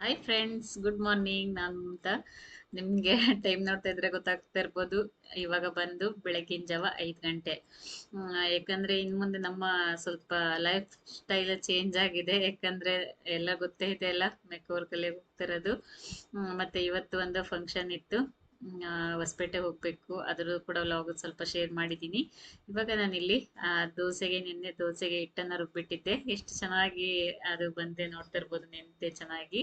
Hi friends good morning ನಾನು ಅಂತ ನಿಮಗೆ ಟೈಮ್ ನೋಡ್ತಾ ಇದ್ರೆ ಗೊತ್ತಾಗ್ತಾ ಇರ್ಬೋದು. ಇವಾಗ ಬಂದು ಬೆಳಗಿನ ಜಾವ ಐದು ಗಂಟೆ. ಯಾಕಂದ್ರೆ ಇನ್ನು ಮುಂದೆ ನಮ್ಮ ಸ್ವಲ್ಪ ಲೈಫ್ ಸ್ಟೈಲ್ ಚೇಂಜ್ ಆಗಿದೆ. ಯಾಕಂದ್ರೆ ಎಲ್ಲ ಗೊತ್ತೇ ಇದೆ ಅಲ್ಲ ಮೆಕ್ಕೋರ್ಗಲ್ಲೇ ಹೋಗ್ತಿರೋದು ಹ್ಮ್, ಮತ್ತೆ ಇವತ್ತು ಒಂದು ಫಂಕ್ಷನ್ ಇತ್ತು. ಹೊಸಪೇಟೆ ಹೋಗ್ಬೇಕು. ಅದ್ರ ಕೂಡ ವ್ಲಾಗ್ ಸ್ವಲ್ಪ ಶೇರ್ ಮಾಡಿದ್ದೀನಿ ಇವಾಗ ನಾನಿಲ್ಲಿ ದೋಸೆಗೆ ನಿನ್ನೆ ದೋಸೆಗೆ ಹಿಟ್ಟನ್ನ ರುಬ್ಬಿಟ್ಟಿದ್ದೆ. ಎಷ್ಟು ಚೆನ್ನಾಗಿ ಅದು ಬಂದೆ ನೋಡ್ತಾ ಇರ್ಬೋದು ನೆನ್ತೆ ಚೆನ್ನಾಗಿ.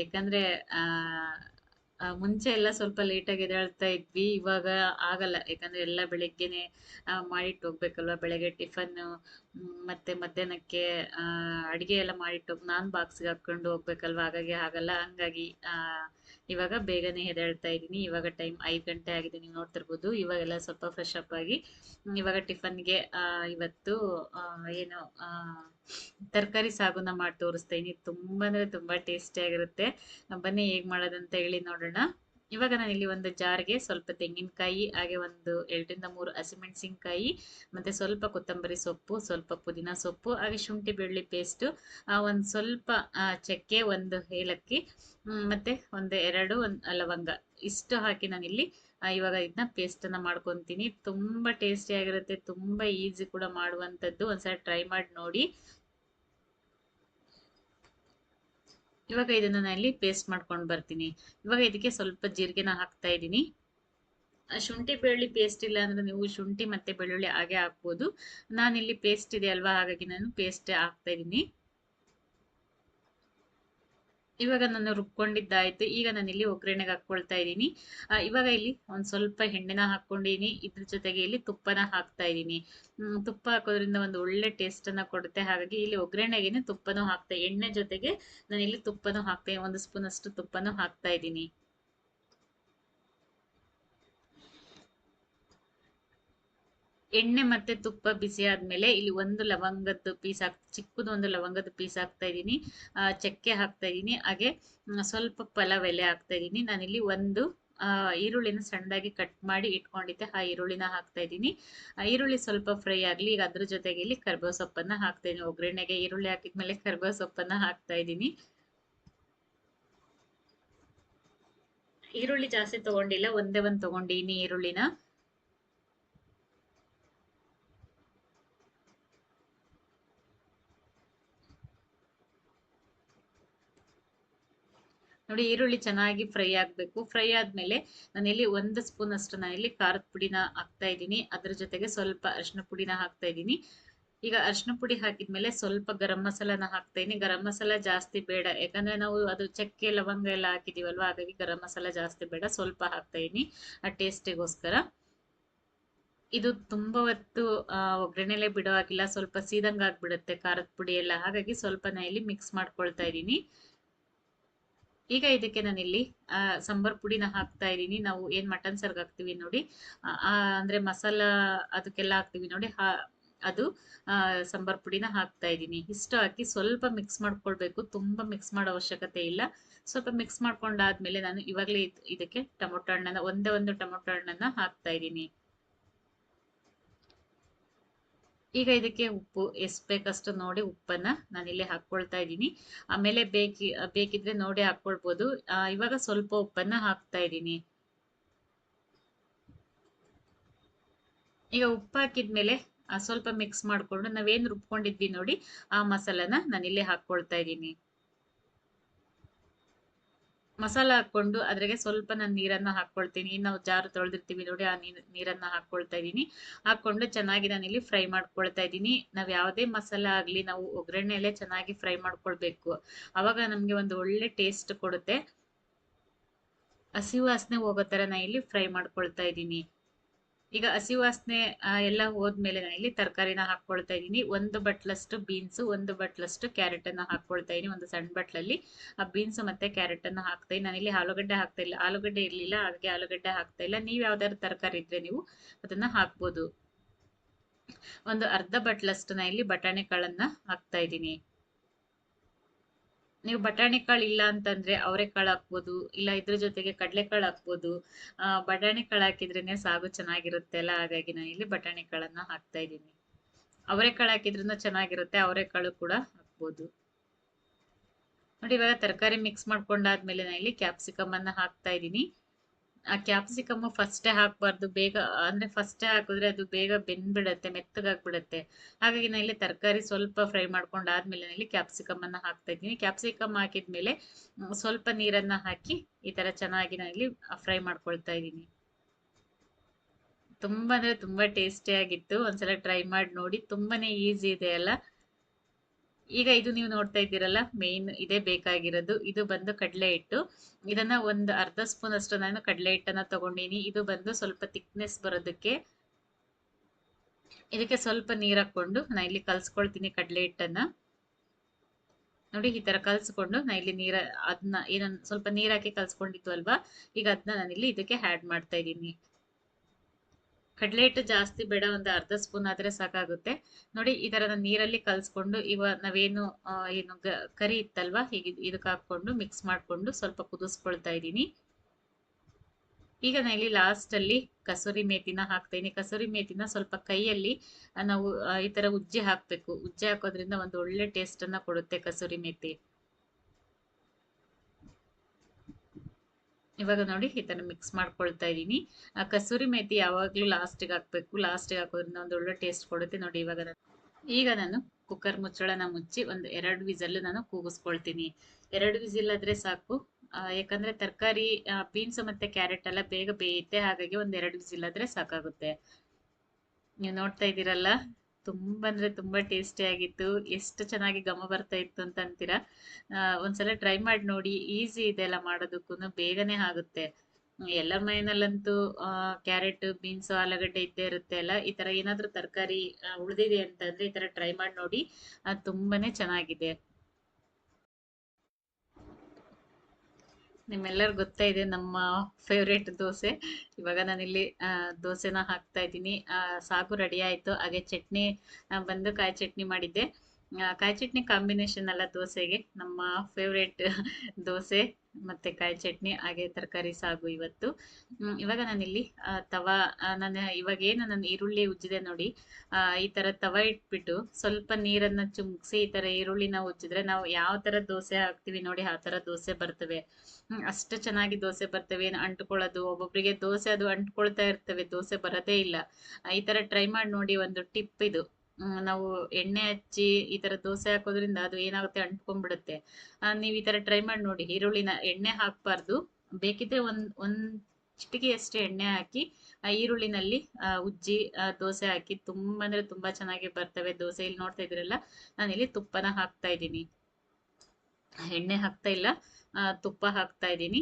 ಯಾಕಂದ್ರೆ ಮುಂಚೆ ಎಲ್ಲ ಸ್ವಲ್ಪ ಲೇಟಾಗಿ ಎದ್ದೇಳ್ತಾ ಇದ್ವಿ. ಇವಾಗ ಆಗಲ್ಲ. ಯಾಕಂದ್ರೆ ಎಲ್ಲ ಬೆಳಿಗ್ಗೆನೆ ಮಾಡಿಟ್ಟು ಹೋಗ್ಬೇಕಲ್ವಾ? ಬೆಳಗ್ಗೆ ಟಿಫನ್ ಮತ್ತೆ ಮಧ್ಯಾಹ್ನಕ್ಕೆ ಅಡಿಗೆ ಎಲ್ಲ ಮಾಡಿಟ್ಟು ನಾನು ಬಾಕ್ಸ್ಗೆ ಹಾಕ್ಕೊಂಡು ಹೋಗ್ಬೇಕಲ್ವಾ? ಹಾಗಾಗಿ ಆಗಲ್ಲ. ಹಂಗಾಗಿ ಇವಾಗ ಬೇಗನೆ ಎದ್ದೇಳ್ತಾ ಇದ್ದೀನಿ. ಇವಾಗ ಟೈಮ್ ಐದು ಗಂಟೆ ಆಗಿದೆ ನೀವು ನೋಡ್ತಿರ್ಬೋದು. ಇವಾಗೆಲ್ಲ ಸ್ವಲ್ಪ ಫ್ರೆಶ್ ಅಪ್ ಆಗಿ ಇವಾಗ ಟಿಫನ್ಗೆ ಇವತ್ತು ಏನು ತರಕಾರಿ ಸಾಗುನ ಮಾಡಿ ತೋರಿಸ್ತಾ ಇದ್ದೀನಿ ತುಂಬಾ ಅಂದ್ರೆ ತುಂಬಾ ಟೇಸ್ಟಿಯಾಗಿರುತ್ತೆ ಬನ್ನಿ ಹೇಗೆ ಮಾಡೋದಂತ ಹೇಳಿ ನೋಡೋಣ. ಇವಾಗ ನಾನು ಇಲ್ಲಿ ಒಂದು ಜಾರ್ಗೆ ಸ್ವಲ್ಪ ತೆಂಗಿನಕಾಯಿ, ಹಾಗೆ ಒಂದು ಎರಡರಿಂದ ಮೂರು ಹಸಿಮೆಣಸಿನಕಾಯಿ, ಮತ್ತೆ ಸ್ವಲ್ಪ ಕೊತ್ತಂಬರಿ ಸೊಪ್ಪು, ಸ್ವಲ್ಪ ಪುದೀನ ಸೊಪ್ಪು, ಹಾಗೆ ಶುಂಠಿ ಬೆಳ್ಳಿ ಪೇಸ್ಟು ಒಂದು ಸ್ವಲ್ಪ ಚಕ್ಕೆ, ಒಂದು ಏಲಕ್ಕಿ ಮತ್ತು ಒಂದು ಎರಡು ಒಂದು ಲವಂಗ ಇಷ್ಟು ಹಾಕಿ ನಾನಿಲ್ಲಿ ಇವಾಗ ಇದನ್ನ ಪೇಸ್ಟನ್ನು ಮಾಡ್ಕೊತೀನಿ. ತುಂಬ ಟೇಸ್ಟಿಯಾಗಿರುತ್ತೆ ತುಂಬ ಈಸಿ ಕೂಡ ಮಾಡುವಂತದ್ದು ಒಂದ್ಸಲ ಟ್ರೈ ಮಾಡಿ ನೋಡಿ. ಇವಾಗ ಇದನ್ನ ನಾನು ಇಲ್ಲಿ ಪೇಸ್ಟ್ ಮಾಡ್ಕೊಂಡು ಬರ್ತೀನಿ. ಇವಾಗ ಇದಕ್ಕೆ ಸ್ವಲ್ಪ ಜೀರಿಗೆನ ಹಾಕ್ತಾ ಇದ್ದೀನಿ. ಶುಂಠಿ ಬೆಳ್ಳುಳ್ಳಿ ಪೇಸ್ಟ್ ಇಲ್ಲ ಅಂದ್ರೆ ನೀವು ಶುಂಠಿ ಮತ್ತೆ ಬೆಳ್ಳುಳ್ಳಿ ಹಾಗೆ ಹಾಕ್ಬೋದು. ನಾನಿಲ್ಲಿ ಪೇಸ್ಟ್ ಇದೆ ಅಲ್ವಾ? ಹಾಗಾಗಿ ನಾನು ಪೇಸ್ಟ್ ಹಾಕ್ತಾ ಇದ್ದೀನಿ. ಇವಾಗ ನಾನು ರುಬ್ಕೊಂಡಿದ್ದಾಯ್ತು. ಈಗ ನಾನು ಇಲ್ಲಿ ಒಗ್ಗರಣೆಗೆ ಹಾಕೊಳ್ತಾ ಇದ್ದೀನಿ. ಇವಾಗ ಇಲ್ಲಿ ಒಂದು ಸ್ವಲ್ಪ ಎಣ್ಣೆನ ಹಾಕೊಂಡಿದ್ದೀನಿ ಇದ್ರ ಜೊತೆಗೆ ಇಲ್ಲಿ ತುಪ್ಪನ ಹಾಕ್ತಾ ಇದ್ದೀನಿ. ತುಪ್ಪ ಹಾಕೋದ್ರಿಂದ ಒಂದು ಒಳ್ಳೆ ಟೇಸ್ಟ್ ಅನ್ನ ಕೊಡುತ್ತೆ. ಹಾಗಾಗಿ ಇಲ್ಲಿ ಒಗ್ಗರಣೆಗೆನೆ ತುಪ್ಪನೂ ಹಾಕ್ತಾ. ಎಣ್ಣೆ ಜೊತೆಗೆ ನಾನು ಇಲ್ಲಿ ತುಪ್ಪನೂ ಹಾಕ್ತಾ. ಒಂದು ಸ್ಪೂನ್ ಅಷ್ಟು ತುಪ್ಪನೂ ಹಾಕ್ತಾ ಇದ್ದೀನಿ. ಎಣ್ಣೆ ಮತ್ತೆ ತುಪ್ಪ ಬಿಸಿ ಆದ್ಮೇಲೆ ಇಲ್ಲಿ ಒಂದು ಲವಂಗದ ಪೀಸ್ ಹಾಕ್, ಚಿಕ್ಕದು ಒಂದು ಲವಂಗದ ಪೀಸ್ ಹಾಕ್ತಾ ಇದ್ದೀನಿ. ಚಕ್ಕೆ ಹಾಕ್ತಾ ಇದ್ದೀನಿ. ಹಾಗೆ ಸ್ವಲ್ಪ ಪಲಾವ್ ಎಲೆ ಹಾಕ್ತಾ ಇದ್ದೀನಿ. ನಾನಿಲ್ಲಿ ಒಂದು ಈರುಳ್ಳಿನ ಸಣ್ಣದಾಗಿ ಕಟ್ ಮಾಡಿ ಇಟ್ಕೊಂಡಿದ್ದೆ. ಆ ಈರುಳ್ಳಿನ ಹಾಕ್ತಾ ಇದ್ದೀನಿ. ಆ, ಈರುಳ್ಳಿ ಸ್ವಲ್ಪ ಫ್ರೈ ಆಗ್ಲಿ, ಈಗ ಅದ್ರ ಜೊತೆಗೆ ಇಲ್ಲಿ ಕರ್ಬೇವು ಸೊಪ್ಪನ್ನ ಹಾಕ್ತಾ ಇದ್ದೀನಿ. ಒಗ್ಗರಣೆಗೆ ಈರುಳ್ಳಿ ಹಾಕಿದ್ಮೇಲೆ ಕರ್ಬೇವು ಸೊಪ್ಪನ್ನ ಹಾಕ್ತಾ ಇದ್ದೀನಿ. ಈರುಳ್ಳಿ ಜಾಸ್ತಿ ತಗೊಂಡಿಲ್ಲ, ಒಂದೇ ಒಂದ್ ತಗೊಂಡಿನಿ ಈರುಳ್ಳಿನ. ನೋಡಿ ಈರುಳ್ಳಿ ಚೆನ್ನಾಗಿ ಫ್ರೈ ಆಗಬೇಕು. ಫ್ರೈ ಆದ್ಮೇಲೆ ನಾನಿಲ್ಲಿ ಒಂದು ಸ್ಪೂನ್ ಅಷ್ಟು ನಾನಿಲ್ಲಿ ಖಾರದ ಪುಡಿನ ಹಾಕ್ತಾ ಇದ್ದೀನಿ. ಅದ್ರ ಜೊತೆಗೆ ಸ್ವಲ್ಪ ಅರಿಶಿನ ಪುಡಿನ ಹಾಕ್ತಾ ಇದ್ದೀನಿ. ಈಗ ಅರಿಶಿನ ಪುಡಿ ಹಾಕಿದ್ಮೇಲೆ ಸ್ವಲ್ಪ ಗರಂ ಮಸಾಲಾನ ಹಾಕ್ತಾ ಇದ್ದೀನಿ. ಗರಂ ಮಸಾಲ ಜಾಸ್ತಿ ಬೇಡ. ಯಾಕಂದ್ರೆ ನಾವು ಅದು ಚಕ್ಕೆ, ಲವಂಗ ಎಲ್ಲ ಹಾಕಿದೀವಲ್ವಾ, ಹಾಗಾಗಿ ಗರಂ ಮಸಾಲ ಜಾಸ್ತಿ ಬೇಡ. ಸ್ವಲ್ಪ ಹಾಕ್ತಾ ಇದ್ದೀನಿ ಆ ಟೇಸ್ಟಿಗೋಸ್ಕರ. ಇದು ತುಂಬಾ ಹೊತ್ತು ಒಗ್ಗರಣೆಲೆ ಬಿಡೋ ಹಾಗಿಲ್ಲ. ಸ್ವಲ್ಪ ಸೀದಂಗ್ ಆಗ್ಬಿಡುತ್ತೆ ಖಾರದ ಪುಡಿ ಎಲ್ಲ. ಹಾಗಾಗಿ ಸ್ವಲ್ಪ ನಾ ಇಲ್ಲಿ ಮಿಕ್ಸ್ ಮಾಡ್ಕೊಳ್ತಾ ಇದ್ದೀನಿ. ಈಗ ಇದಕ್ಕೆ ನಾನಿಲ್ಲಿ ಆ, ಸಾಂಬಾರ್ ಪುಡಿನ ಹಾಕ್ತಾ ಇದ್ದೀನಿ. ನಾವು ಏನ್ ಮಟನ್ ಸರ್ಗ್ ಹಾಕ್ತಿವಿ ನೋಡಿ ಆ, ಅಂದ್ರೆ ಮಸಾಲ ಅದಕ್ಕೆಲ್ಲ ಹಾಕ್ತಿವಿ ನೋಡಿ ಹಾ ಅದು ಸಾಂಬಾರ್ ಪುಡಿನ ಹಾಕ್ತಾ ಇದ್ದೀನಿ. ಇಷ್ಟು ಹಾಕಿ ಸ್ವಲ್ಪ ಮಿಕ್ಸ್ ಮಾಡ್ಕೊಳ್ಬೇಕು. ತುಂಬಾ ಮಿಕ್ಸ್ ಮಾಡೋ ಅವಶ್ಯಕತೆ ಇಲ್ಲ. ಸ್ವಲ್ಪ ಮಿಕ್ಸ್ ಮಾಡ್ಕೊಂಡಾದ್ಮೇಲೆ ನಾನು ಇವಾಗಲೇ ಇದಕ್ಕೆ ಟೊಮೊಟೊ ಹಣ್ಣನ್ನ ಒಂದೇ ಒಂದು ಟೊಮೊಟೊ ಹಣ್ಣನ್ನ ಹಾಕ್ತಾ ಇದ್ದೀನಿ. ಈಗ ಇದಕ್ಕೆ ಉಪ್ಪು ಎಷ್ಟು ಬೇಕಷ್ಟು ನೋಡಿ ಉಪ್ಪನ್ನ ನಾನಿಲ್ಲಿ ಹಾಕ್ಕೊಳ್ತಾ ಇದ್ದೀನಿ. ಆಮೇಲೆ ಬೇಕಿ, ಬೇಕಿದ್ರೆ ನೋಡಿ ಹಾಕ್ಕೊಳ್ಬೋದು. ಇವಾಗ ಸ್ವಲ್ಪ ಉಪ್ಪನ್ನ ಹಾಕ್ತಾ ಇದ್ದೀನಿ. ಈಗ ಉಪ್ಪು ಹಾಕಿದ್ಮೇಲೆ ಸ್ವಲ್ಪ ಮಿಕ್ಸ್ ಮಾಡ್ಕೊಂಡು ನಾವೇನು ರುಬ್ಕೊಂಡಿದ್ವಿ ನೋಡಿ, ಆ ಮಸಾಲನ ನಾನಿಲ್ಲಿ ಹಾಕ್ಕೊಳ್ತಾ ಇದ್ದೀನಿ. ಮಸಾಲ ಹಾಕೊಂಡು ಅದ್ರಾಗೆ ಸ್ವಲ್ಪ ನಾನು ನೀರನ್ನ ಹಾಕೊಳ್ತೀನಿ. ನಾವು ಜಾರು ತೊಳೆದಿರ್ತೀವಿ ನೋಡಿ, ಆ ನೀರ್, ನೀರನ್ನ ಹಾಕೊಳ್ತಾ ಇದ್ದೀನಿ ಹಾಕೊಂಡು ಚೆನ್ನಾಗಿ ನಾನಿಲ್ಲಿ ಫ್ರೈ ಮಾಡ್ಕೊಳ್ತಾ ಇದ್ದೀನಿ ನಾವ್ ಯಾವುದೇ ಮಸಾಲ ಆಗ್ಲಿ, ನಾವು ಒಗ್ಗರಣೆಯಲ್ಲೇ ಚೆನ್ನಾಗಿ ಫ್ರೈ ಮಾಡ್ಕೊಳ್ಬೇಕು. ಅವಾಗ ನಮ್ಗೆ ಒಂದು ಒಳ್ಳೆ ಟೇಸ್ಟ್ ಕೊಡುತ್ತೆ. ಹಸಿ ವಾಸನೆ ಹೋಗೋ ತರ ನಾ ಇಲ್ಲಿ ಫ್ರೈ ಮಾಡ್ಕೊಳ್ತಾ ಇದ್ದೀನಿ ಈಗ ಹಸಿ ವಾಸನೆ ಎಲ್ಲ ಹೋದ್ಮೇಲೆ ನಾನು ಇಲ್ಲಿ ತರಕಾರಿನ ಹಾಕ್ಕೊಳ್ತಾ ಇದ್ದೀನಿ. ಒಂದು ಬಟ್ಲಷ್ಟು ಬೀನ್ಸ್, ಒಂದು ಬಟ್ಲಷ್ಟು ಕ್ಯಾರೆಟ್ ಅನ್ನ ಹಾಕೊಳ್ತಾ ಇದ್ದೀನಿ. ಒಂದು ಸಣ್ಣ ಬಟ್ಲಲ್ಲಿ ಆ ಬೀನ್ಸ್ ಮತ್ತೆ ಕ್ಯಾರೆಟ್ ಅನ್ನ ಹಾಕ್ತಾ ಇದ್ದೀನಿ. ನಾನಿಲ್ಲಿ ಆಲೂಗಡ್ಡೆ ಹಾಕ್ತಾ ಇಲ್ಲ. ಆಲೂಗಡ್ಡೆ ಇರಲಿಲ್ಲ ಹಾಗೆ ಆಲೂಗಡ್ಡೆ ಹಾಕ್ತಾ ಇಲ್ಲ. ನೀವು ಯಾವ್ದಾದ್ರು ತರಕಾರಿ ಇದ್ರೆ ನೀವು ಅದನ್ನ ಹಾಕ್ಬೋದು. ಒಂದು ಅರ್ಧ ಬಟ್ಲಷ್ಟು ನಾ ಇಲ್ಲಿ ಬಟಾಣಿ ಕಾಳನ್ನ ಹಾಕ್ತಾ ಇದ್ದೀನಿ. ನೀವು ಬಟಾಣಿ ಕಾಳು ಇಲ್ಲ ಅಂತಂದ್ರೆ ಅವರೆಕಾಳು ಹಾಕ್ಬೋದು ಇಲ್ಲ ಇದ್ರ ಜೊತೆಗೆ ಕಡಲೆಕಾಳು ಹಾಕ್ಬೋದು. ಆ, ಬಟಾಣಿ ಕಾಳು ಹಾಕಿದ್ರೇನೆ ಸಾಗು ಚೆನ್ನಾಗಿರುತ್ತೆ ಅಲ್ಲ? ಹಾಗಾಗಿ ನಾನು ಇಲ್ಲಿ ಬಟಾಣಿ ಕಾಳನ್ನ ಹಾಕ್ತಾ ಇದ್ದೀನಿ. ಅವರೆಕಾಳು ಹಾಕಿದ್ರೂ ಚೆನ್ನಾಗಿರುತ್ತೆ ಅವರೆಕಾಳು ಕೂಡ ಹಾಕ್ಬೋದು. ನೋಡಿ ಇವಾಗ ತರಕಾರಿ ಮಿಕ್ಸ್ ಮಾಡ್ಕೊಂಡಾದ್ಮೇಲೆ ನಾನು ಇಲ್ಲಿ ಕ್ಯಾಪ್ಸಿಕಮ್ ಅನ್ನ ಹಾಕ್ತಾ ಇದ್ದೀನಿ. ಆ ಕ್ಯಾಪ್ಸಿಕಮ್ ಫಸ್ಟೇ ಹಾಕಬಾರ್ದು, ಬೇಗ, ಅಂದ್ರೆ ಫಸ್ಟೇ ಹಾಕಿದ್ರೆ ಅದು ಬೇಗ ಬೆಂದ್ಬಿಡತ್ತೆ, ಮೆತ್ತಗಾಗ್ಬಿಡುತ್ತೆ. ಹಾಗಾಗಿ ನಾನು ಇಲ್ಲಿ ತರಕಾರಿ ಸ್ವಲ್ಪ ಫ್ರೈ ಮಾಡ್ಕೊಂಡು ಆದ್ಮೇಲೆ ಇಲ್ಲಿ ಅನ್ನ ಹಾಕ್ತಾ ಇದ್ದೀನಿ. ಕ್ಯಾಪ್ಸಿಕಮ್ ಹಾಕಿದ್ಮೇಲೆ ಸ್ವಲ್ಪ ನೀರನ್ನ ಹಾಕಿ ಈ ತರ ಚೆನ್ನಾಗಿ ನಾನು ಇಲ್ಲಿ ಫ್ರೈ ಮಾಡ್ಕೊಳ್ತಾ ಇದ್ದೀನಿ. ತುಂಬಾ ಅಂದ್ರೆ ತುಂಬಾ ಟೇಸ್ಟಿಯಾಗಿತ್ತು ಒಂದ್ಸಲ ಟ್ರೈ ಮಾಡಿ ನೋಡಿ, ತುಂಬಾನೇ ಈಸಿ ಇದೆ ಅಲ್ಲ? ಈಗ ಇದು ನೀವು ನೋಡ್ತಾ ಇದ್ದೀರಲ್ಲ ಮೇನ್ ಇದೇ ಬೇಕಾಗಿರೋದು. ಇದು ಬಂದು ಕಡಲೆ ಹಿಟ್ಟು. ಇದನ್ನ ಒಂದು ಅರ್ಧ ಸ್ಪೂನ್ ಅಷ್ಟು ನಾನು ಕಡಲೆ ಹಿಟ್ಟನ್ನ ತಗೊಂಡಿನಿ. ಇದು ಬಂದು ಸ್ವಲ್ಪ ತಿಕ್ನೆಸ್ ಬರೋದಕ್ಕೆ. ಇದಕ್ಕೆ ಸ್ವಲ್ಪ ನೀರ್ ಹಾಕೊಂಡು ನಾ ಇಲ್ಲಿ ಕಲ್ಸ್ಕೊಳ್ತೀನಿ ಕಡಲೆ ಹಿಟ್ಟನ್ನ. ನೋಡಿ, ಈ ತರ ಕಲ್ಸ್ಕೊಂಡು ನಾ ಇಲ್ಲಿ ನೀರ ಅದನ್ನ ಏನನ್, ಸ್ವಲ್ಪ ನೀರ್ ಹಾಕಿ ಕಲ್ಸ್ಕೊಂಡಿತ್ತು ಅಲ್ವಾ ಈಗ ಅದನ್ನ ನಾನಿಲ್ಲಿ ಇದಕ್ಕೆ ಆ್ಯಡ್ ಮಾಡ್ತಾ ಇದ್ದೀನಿ. ಕಡಲೆ ಹಿಟ್ಟು ಜಾಸ್ತಿ ಬೇಡ, ಒಂದು ಅರ್ಧ ಸ್ಪೂನ್ ಆದರೆ ಸಾಕಾಗುತ್ತೆ. ನೋಡಿ, ಈ ಥರದ ನೀರಲ್ಲಿ ಕಲಿಸ್ಕೊಂಡು ಇವ ನಾವೇನು ಏನು ಕರಿ ಇತ್ತಲ್ವಾ, ಹೀಗೆ ಇದಕ್ಕೆ ಹಾಕೊಂಡು ಮಿಕ್ಸ್ ಮಾಡಿಕೊಂಡು ಸ್ವಲ್ಪ ಕುದಿಸ್ಕೊಳ್ತಾ ಇದ್ದೀನಿ. ಈಗ ನಾನು ಇಲ್ಲಿ ಲಾಸ್ಟಲ್ಲಿ ಕಸೂರಿ ಮೇತಿನ ಹಾಕ್ತೀನಿ. ಕಸೂರಿ ಮೇತಿನ ಸ್ವಲ್ಪ ಕೈಯಲ್ಲಿ ನಾವು ಈ ಥರ ಉಜ್ಜಿ ಹಾಕಬೇಕು. ಉಜ್ಜಿ ಹಾಕೋದ್ರಿಂದ ಒಂದು ಒಳ್ಳೆ ಟೇಸ್ಟನ್ನು ಕೊಡುತ್ತೆ ಕಸೂರಿ ಮೇಥಿ ಇವಾಗ ನೋಡಿ ಈ ಮಿಕ್ಸ್ ಮಾಡ್ಕೊಳ್ತಾ ಇದ್ದೀನಿ. ಕಸೂರಿ ಮೇಥಿ ಯಾವಾಗ್ಲೂ ಲಾಸ್ಟಿಗೆ ಹಾಕ್ಬೇಕು. ಲಾಸ್ಟಿಗೆ ಹಾಕೋದ್ರಿಂದ ಒಂದು ಒಳ್ಳೆ ಟೇಸ್ಟ್ ಕೊಡುತ್ತೆ. ನೋಡಿ ಇವಾಗ ಈಗ ನಾನು ಕುಕ್ಕರ್ ಮುಚ್ಚಳನ ಮುಚ್ಚಿ ಒಂದು ಎರಡು ವಿಸಲ್ ನಾನು ಕೂಗಿಸ್ಕೊಳ್ತೀನಿ. ಎರಡು ವಿಸಿಲ್ ಆದ್ರೆ ಸಾಕು. ಯಾಕಂದ್ರೆ ತರಕಾರಿ ಬೀನ್ಸ್ ಮತ್ತೆ ಕ್ಯಾರೆಟ್ ಎಲ್ಲ ಬೇಗ ಬೇಯುತ್ತೆ. ಹಾಗಾಗಿ ಒಂದ್ ಎರಡು ವಿಸಿಲ್ ಆದ್ರೆ ಸಾಕಾಗುತ್ತೆ. ನೀವು ನೋಡ್ತಾ ಇದ್ದೀರಲ್ಲ? ತುಂಬಾ ಅಂದರೆ ತುಂಬಾ ಟೇಸ್ಟಿ ಆಗಿತ್ತು. ಎಷ್ಟು ಚೆನ್ನಾಗಿ ಘಮ ಬರ್ತಾ ಇತ್ತು ಅಂತ ಅಂತೀರಾ? ಒಂದ್ಸಲ ಟ್ರೈ ಮಾಡಿ ನೋಡಿ. ಈಸಿ ಇದೆ ಎಲ್ಲ ಮಾಡೋದಕ್ಕೂ. ಬೇಗನೆ ಆಗುತ್ತೆ. ಎಲ್ಲ ಮನೆಯಲ್ಲಂತೂ ಕ್ಯಾರೆಟ್ ಬೀನ್ಸ್ ಆಲೂಗಡ್ಡೆ ಇದ್ದೇ ಇರುತ್ತೆ ಅಲ್ಲ. ಈ ತರ ಏನಾದ್ರೂ ತರಕಾರಿ ಉಳಿದಿದೆ ಅಂತಂದ್ರೆ ಈ ತರ ಟ್ರೈ ಮಾಡಿ ನೋಡಿ. ಅದು ತುಂಬಾನೇ ಚೆನ್ನಾಗಿದೆ. ನಿಮ್ಮೆಲ್ಲರಿಗೂ ಗೊತ್ತಾ ಇದೆ ನಮ್ಮ ಫೇವ್ರೇಟ್ ದೋಸೆ. ಇವಾಗ ನಾನು ಇಲ್ಲಿ ದೋಸೆನ ಹಾಕ್ತಾ ಇದ್ದೀನಿ. ಸಾಗು ರೆಡಿ ಆಯ್ತು. ಹಾಗೆ ಚಟ್ನಿ ಬಂದು ಕಾಯಿ ಚಟ್ನಿ ಮಾಡಿದ್ದೆ. ಕಾಯಿ ಚಟ್ನಿ ಕಾಂಬಿನೇಷನ್ ಅಲ್ಲ ದೋಸೆಗೆ. ನಮ್ಮ ಫೇವ್ರೇಟ್ ದೋಸೆ ಮತ್ತೆ ಕಾಯಿ ಚಟ್ನಿ ಹಾಗೆ ತರಕಾರಿ ಸಾಗು ಇವತ್ತು. ಇವಾಗ ನಾನು ಇಲ್ಲಿ ತವಾ ನಾನು ಇವಾಗ ಏನು ನಾನು ಈರುಳ್ಳಿ ಉಜ್ಜಿದೆ ನೋಡಿ. ಈ ತರ ತವ ಇಟ್ಬಿಟ್ಟು ಸ್ವಲ್ಪ ನೀರನ್ನ ಚುಮ್ಕ್ಸಿ ಈ ತರ ಈರುಳ್ಳಿನ ಉಜ್ಜಿದ್ರೆ ನಾವು ಯಾವ ತರ ದೋಸೆ ಹಾಕ್ತಿವಿ ನೋಡಿ, ಆ ತರ ದೋಸೆ ಬರ್ತವೆ. ಅಷ್ಟು ಚೆನ್ನಾಗಿ ದೋಸೆ ಬರ್ತವೆ. ಏನು ಅಂಟ್ಕೊಳ್ಳೋದು, ಒಬ್ಬೊಬ್ರಿಗೆ ದೋಸೆ ಅದು ಅಂಟ್ಕೊಳ್ತಾ ಇರ್ತವೆ, ದೋಸೆ ಬರೋದೇ ಇಲ್ಲ. ಈ ತರ ಟ್ರೈ ಮಾಡಿ ನೋಡಿ, ಒಂದು ಟಿಪ್ ಇದು. ನಾವು ಎಣ್ಣೆ ಹಚ್ಚಿ ಈ ತರ ದೋಸೆ ಹಾಕೋದ್ರಿಂದ ಅದು ಏನಾಗುತ್ತೆ ಅಂಟ್ಕೊಂಡ್ಬಿಡುತ್ತೆ. ನೀವ್ ಈ ತರ ಟ್ರೈ ಮಾಡಿ ನೋಡಿ, ಈರುಳ್ಳಿನ ಎಣ್ಣೆ ಹಾಕ್ಬಾರ್ದು. ಬೇಕಿದ್ರೆ ಒಂದ್ ಒಂದ್ ಚಿಟಿಕೆಯಷ್ಟು ಎಣ್ಣೆ ಹಾಕಿ, ಆ ಈರುಳ್ಳಿನಲ್ಲಿ ಉಜ್ಜಿ ದೋಸೆ ಹಾಕಿ ತುಂಬಾ ಅಂದ್ರೆ ತುಂಬಾ ಚೆನ್ನಾಗಿ ಬರ್ತವೆ. ದೋಸೆ ಇಲ್ಲಿ ನೋಡ್ತಾ ಇದ್ರಲ್ಲ ನಾನಿಲ್ಲಿ ತುಪ್ಪನ ಹಾಕ್ತಾ ಇದ್ದೀನಿ. ಎಣ್ಣೆ ಹಾಕ್ತಾ ಇಲ್ಲ ತುಪ್ಪ ಹಾಕ್ತಾ ಇದ್ದೀನಿ.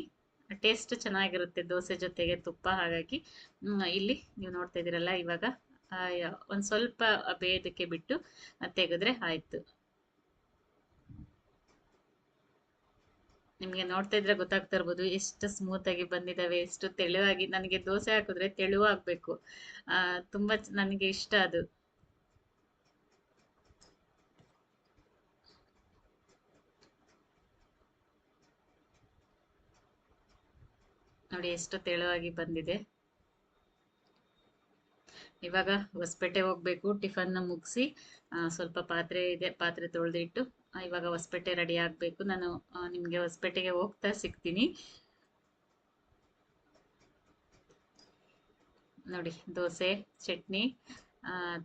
ಟೇಸ್ಟ್ ಚೆನ್ನಾಗಿರುತ್ತೆ ದೋಸೆ ಜೊತೆಗೆ ತುಪ್ಪ ಹಾಗಾಗಿ. ಇಲ್ಲಿ ನೀವು ನೋಡ್ತಾ ಇದ್ದೀರಲ್ಲ, ಇವಾಗ ಒಂದ್ ಸ್ವಲ್ಪ ಬೇಯೋದಕ್ಕೆ ಬಿಟ್ಟು ತೆಗೆದ್ರೆ ಆಯ್ತು. ನಿಮ್ಗೆ ನೋಡ್ತಾ ಇದ್ರೆ ಗೊತ್ತಾಗ್ತಾ ಇರ್ಬೋದು, ಎಷ್ಟು ಆಗಿ ಬಂದಿದಾವೆ, ಎಷ್ಟು ತೆಳುವಾಗಿ, ನನಗೆ ದೋಸೆ ಹಾಕಿದ್ರೆ ಆ, ತುಂಬಾ ನನಗೆ ಇಷ್ಟ ಅದು. ನೋಡಿ, ಎಷ್ಟು ತೆಳುವಾಗಿ ಬಂದಿದೆ. ಇವಾಗ ಹೊಸಪೇಟೆ ಹೋಗ್ಬೇಕು, ಟಿಫನ್ ಮುಗಿಸಿ ಸ್ವಲ್ಪ ಪಾತ್ರೆ ಇದೆ, ಪಾತ್ರೆ ತೊಳೆದಿಟ್ಟು ಇವಾಗ ಹೊಸಪೇಟೆ ರೆಡಿ ಆಗ್ಬೇಕು. ನಾನು ನಿಮಗೆ ಹೊಸಪೇಟೆಗೆ ಹೋಗ್ತಾ ಸಿಗ್ತೀನಿ. ನೋಡಿ, ದೋಸೆ, ಚಟ್ನಿ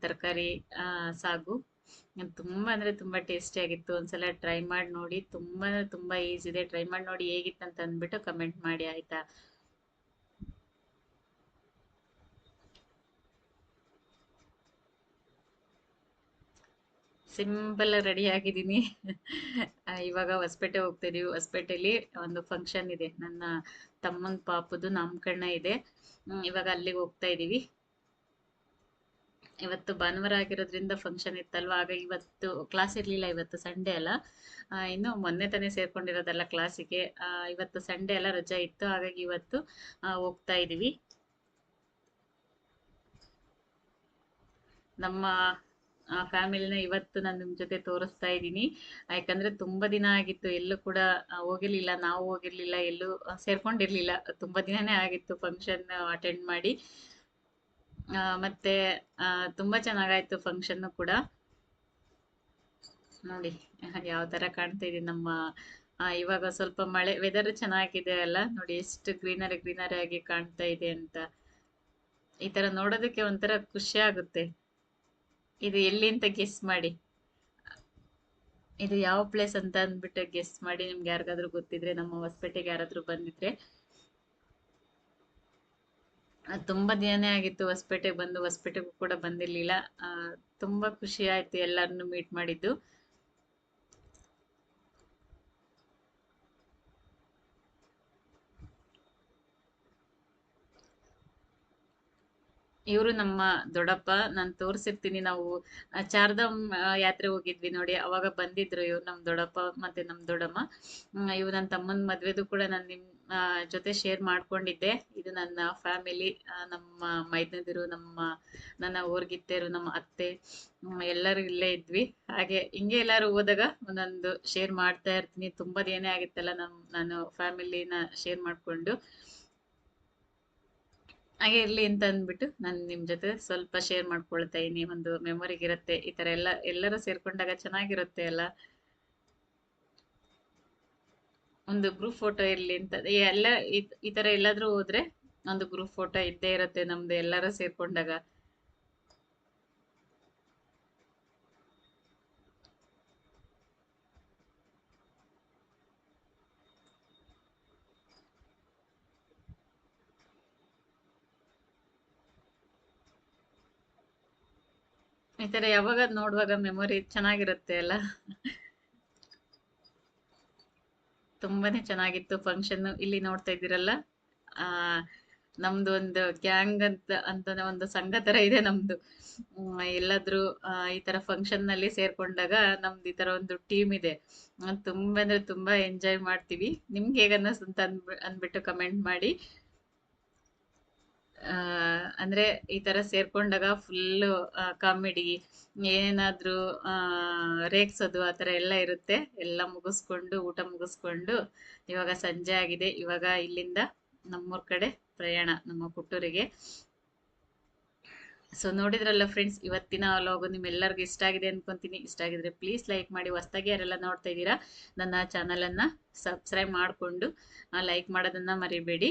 ತರಕಾರಿ ಸಾಗು. ತುಂಬ ತುಂಬಾ ಅಂದ್ರೆ ತುಂಬಾ ಟೇಸ್ಟಿ ಆಗಿತ್ತು. ಒಂದ್ಸಲ ಟ್ರೈ ಮಾಡಿ ನೋಡಿ. ತುಂಬಾ ತುಂಬಾ ಈಸಿ ಇದೆ ಟ್ರೈ ಮಾಡಿ ನೋಡಿ ಹೇಗಿತ್ತು ಅಂತ ಅಂದ್ಬಿಟ್ಟು ಕಮೆಂಟ್ ಮಾಡಿ, ಆಯ್ತಾ? ಸಿಂಪಲ್ ರೆಡಿ ಆಗಿದ್ದೀನಿ. ಇವಾಗ ಹೊಸಪೇಟೆ ಹೋಗ್ತಾ ಇದೀವಿ ಹೊಸಪೇಟೆಲಿ ಒಂದು ಫಂಕ್ಷನ್ ಇದೆ. ನನ್ನ ತಮ್ಮನ ಪಾಪದು ನಾಮಕರಣ ಇದೆ. ಇವಾಗ ಅಲ್ಲಿಗೆ ಹೋಗ್ತಾ ಇದೀವಿ. ಇವತ್ತು ಭಾನುವಾರ ಆಗಿರೋದ್ರಿಂದ ಫಂಕ್ಷನ್ ಇತ್ತಲ್ವಾ? ಆಗ ಇವತ್ತು ಕ್ಲಾಸ್ ಇರಲಿಲ್ಲ, ಇವತ್ತು ಸಂಡೇ ಅಲ್ಲ. ಇನ್ನು ಮೊನ್ನೆ ತಾನೇ ಸೇರ್ಕೊಂಡಿರೋದಲ್ಲ ಕ್ಲಾಸಿಗೆ ಇವತ್ತು ಸಂಡೇ ಎಲ್ಲ ರಜಾ ಇತ್ತು. ಹಾಗಾಗಿ ಇವತ್ತು ಹೋಗ್ತಾ ಇದೀವಿ. ನಮ್ಮ ಫ್ಯಾಮಿಲಿನ ಇವತ್ತು ನಾನು ನಿಮ್ ಜೊತೆ ತೋರಿಸ್ತಾ ಇದ್ದೀನಿ. ಯಾಕಂದ್ರೆ ತುಂಬಾ ದಿನ ಆಗಿತ್ತು ಎಲ್ಲೂ ಕೂಡ ಆ, ಹೋಗಿರ್ಲಿಲ್ಲ ನಾವು ಹೋಗಿರ್ಲಿಲ್ಲ ಎಲ್ಲೂ ಆ, ಸೇರ್ಕೊಂಡಿರ್ಲಿಲ್ಲ. ತುಂಬಾ ದಿನನೇ ಆಗಿತ್ತು ಫಂಕ್ಷನ್ ಅಟೆಂಡ್ ಮಾಡಿ. ಆ, ಮತ್ತೆ ಆ, ತುಂಬಾ ಚೆನ್ನಾಗಾಯ್ತು ಫಂಕ್ಷನ್ ಕೂಡ. ನೋಡಿ ಯಾವ ತರ ಕಾಣ್ತಾ ಇದೆ ನಮ್ಮ ಆ, ಇವಾಗ ಸ್ವಲ್ಪ ಮಳೆ ವೆದರ್ ಚೆನ್ನಾಗಿದೆ ಅಲ್ಲ? ನೋಡಿ ಎಷ್ಟು ಗ್ರೀನರಿ ಗ್ರೀನರಿ ಆಗಿ ಕಾಣ್ತಾ ಇದೆ ಅಂತ. ಈ ತರ ನೋಡೋದಕ್ಕೆ ಒಂಥರ ಖುಷಿ ಆಗುತ್ತೆ. ಇದು ಎಲ್ಲಿ ಅಂತ ಗೆಸ್ ಮಾಡಿ. ಇದು ಯಾವ ಪ್ಲೇಸ್ ಅಂತ ಅಂದ್ಬಿಟ್ಟು ಗೆಸ್ ಮಾಡಿ, ನಿಮ್ಗೆ ಯಾರಿಗಾದ್ರೂ ಗೊತ್ತಿದ್ರೆ, ನಮ್ಮ ಹೊಸಪೇಟೆಗೆ ಯಾರಾದ್ರೂ ಬಂದಿದ್ರೆ. ತುಂಬಾ ದಿನನೇ ಆಗಿತ್ತು ಹೊಸಪೇಟೆಗೆ ಬಂದು ಹೊಸಪೇಟೆಗೂ ಕೂಡ ಬಂದಿರ್ಲಿಲ್ಲ. ತುಂಬಾ ಖುಷಿ ಆಯ್ತು ಎಲ್ಲರನ್ನು ಮೀಟ್ ಮಾಡಿದ್ದು. ಇವರು ನಮ್ಮ ದೊಡ್ಡಪ್ಪ, ನಾನು ತೋರಿಸಿರ್ತೀನಿ. ನಾವು ಚಾರ್ಧಾಮ್ ಯಾತ್ರೆ ಹೋಗಿದ್ವಿ ನೋಡಿ, ಅವಾಗ ಬಂದಿದ್ರು ಇವ್ರು ನಮ್ಮ ದೊಡ್ಡಪ್ಪ ಮತ್ತೆ ನಮ್ಮ ದೊಡ್ಡಮ್ಮ. ಇವು ನನ್ನ ತಮ್ಮನ ಮದ್ವೆದು ಕೂಡ ನಾನು ನಿಮ್ ಜೊತೆ ಶೇರ್ ಮಾಡ್ಕೊಂಡಿದ್ದೆ. ಇದು ನನ್ನ ಫ್ಯಾಮಿಲಿ ನಮ್ಮ ಮೈದನದಿರು, ನಮ್ಮ, ನನ್ನ ಊರ್ಗಿತ್ತೇರು, ನಮ್ಮ ಅತ್ತೆ ಎಲ್ಲರೂ ಇಲ್ಲೇ ಇದ್ವಿ. ಹಾಗೆ ಹಿಂಗೆ ಎಲ್ಲಾರು ಹೋದಾಗ ಒಂದೊಂದು ಶೇರ್ ಮಾಡ್ತಾ ಇರ್ತೀನಿ. ತುಂಬಾ ಏನೇ ಆಗಿತ್ತಲ್ಲ ನಮ್, ನಾನು ಫ್ಯಾಮಿಲಿನ ಶೇರ್ ಮಾಡ್ಕೊಂಡು. ಹಾಗೆ ಇರ್ಲಿ ಅಂತ ಅಂದ್ಬಿಟ್ಟು ನಾನು ನಿಮ್ ಜೊತೆ ಸ್ವಲ್ಪ ಶೇರ್ ಮಾಡ್ಕೊಳ್ತಾ ಇದೀನಿ ಒಂದು ಮೆಮೊರಿಗಿರುತ್ತೆ ಈ ತರ ಎಲ್ಲ, ಎಲ್ಲರೂ ಸೇರ್ಕೊಂಡಾಗ ಚೆನ್ನಾಗಿರುತ್ತೆ ಅಲ್ಲ? ಒಂದು ಗ್ರೂಪ್ ಫೋಟೋ ಇರ್ಲಿ ಅಂತ. ಎಲ್ಲ ಈ- ಈ ತರ ಎಲ್ಲಾದ್ರೂ ಹೋದ್ರೆ ಒಂದು ಗ್ರೂಪ್ ಫೋಟೋ ಇದ್ದೇ ಇರುತ್ತೆ ನಮ್ದು ಎಲ್ಲರೂ ಸೇರ್ಕೊಂಡಾಗ. ಈ ತರ ಯಾವಾಗ ನೋಡುವಾಗ ಮೆಮೊರಿ ಚೆನ್ನಾಗಿರುತ್ತೆ ಅಲ್ಲ? ತುಂಬಾನೇ ಚೆನ್ನಾಗಿತ್ತು ಫಂಕ್ಷನ್ ಇಲ್ಲಿ ನೋಡ್ತಾ ಇದ್ದೀರಲ್ಲ? ಆ, ನಮ್ದು ಒಂದು ಗ್ಯಾಂಗ್ ಅಂತ ಅಂತ ಒಂದು ಸಂಘ ತರ ಇದೆ ನಮ್ದು. ಎಲ್ಲಾದ್ರೂ ಈ ತರ ಫಂಕ್ಷನ್ನಲ್ಲಿ ಸೇರ್ಕೊಂಡಾಗ ನಮ್ದು ಈ ತರ ಒಂದು ಟೀಮ್ ಇದೆ. ತುಂಬಾ ಅಂದ್ರೆ ತುಂಬಾ ಎಂಜಾಯ್ ಮಾಡ್ತೀವಿ. ನಿಮ್ಗೆ ಹೇಗನ್ನ ಅಂತ ಅನ್ಬಿಟ್ಟು ಕಮೆಂಟ್ ಮಾಡಿ. ಅಂದ್ರೆ ಈ ತರ ಸೇರ್ಕೊಂಡಾಗ ಫುಲ್ ಕಾಮಿಡಿ ಏನಾದ್ರೂ ರೇಗ್ಸೋದು ಆ ತರ ಎಲ್ಲ ಇರುತ್ತೆ. ಎಲ್ಲ ಮುಗಿಸ್ಕೊಂಡು, ಊಟ ಮುಗಿಸ್ಕೊಂಡು, ಇವಾಗ ಸಂಜೆ ಆಗಿದೆ. ಇವಾಗ ಇಲ್ಲಿಂದ ನಮ್ಮೂರ್ ಕಡೆ ಪ್ರಯಾಣ, ನಮ್ಮ ಪುಟ್ಟೂರಿಗೆ ಸೊ ನೋಡಿದ್ರಲ್ಲ ಫ್ರೆಂಡ್ಸ್ ಇವತ್ತಿನ ವ್ಲಾಗು ನಿಮ್ಮೆಲ್ಲರಿಗೂ ಇಷ್ಟ ಆಗಿದೆ ಅನ್ಕೊಂತೀನಿ. ಇಷ್ಟ ಆಗಿದ್ರೆ ಪ್ಲೀಸ್ ಲೈಕ್ ಮಾಡಿ, ಹೊಸ್ದಾಗಿ ಯಾರೆಲ್ಲ ನೋಡ್ತಾ ಇದ್ದೀರಾ, ನನ್ನ ಚಾನಲ್ ಅನ್ನ ಸಬ್ಸ್ಕ್ರೈಬ್ ಮಾಡಿಕೊಂಡು ಲೈಕ್ ಮಾಡೋದನ್ನ ಮರಿಬೇಡಿ.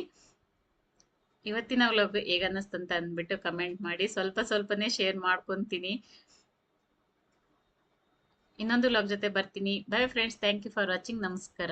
ಇವತ್ತಿನ ವ್ಲಾಗ್ ಹೇಗನ್ನಿಸ್ತಂತ ಅಂದ್ಬಿಟ್ಟು ಕಮೆಂಟ್ ಮಾಡಿ. ಸ್ವಲ್ಪ ಸ್ವಲ್ಪನೇ ಶೇರ್ ಮಾಡ್ಕೊಂತೀನಿ. ಇನ್ನೊಂದು ವ್ಲಾಗ್ ಜೊತೆ ಬರ್ತೀನಿ. Bye friends thank you for watching ನಮಸ್ಕಾರ.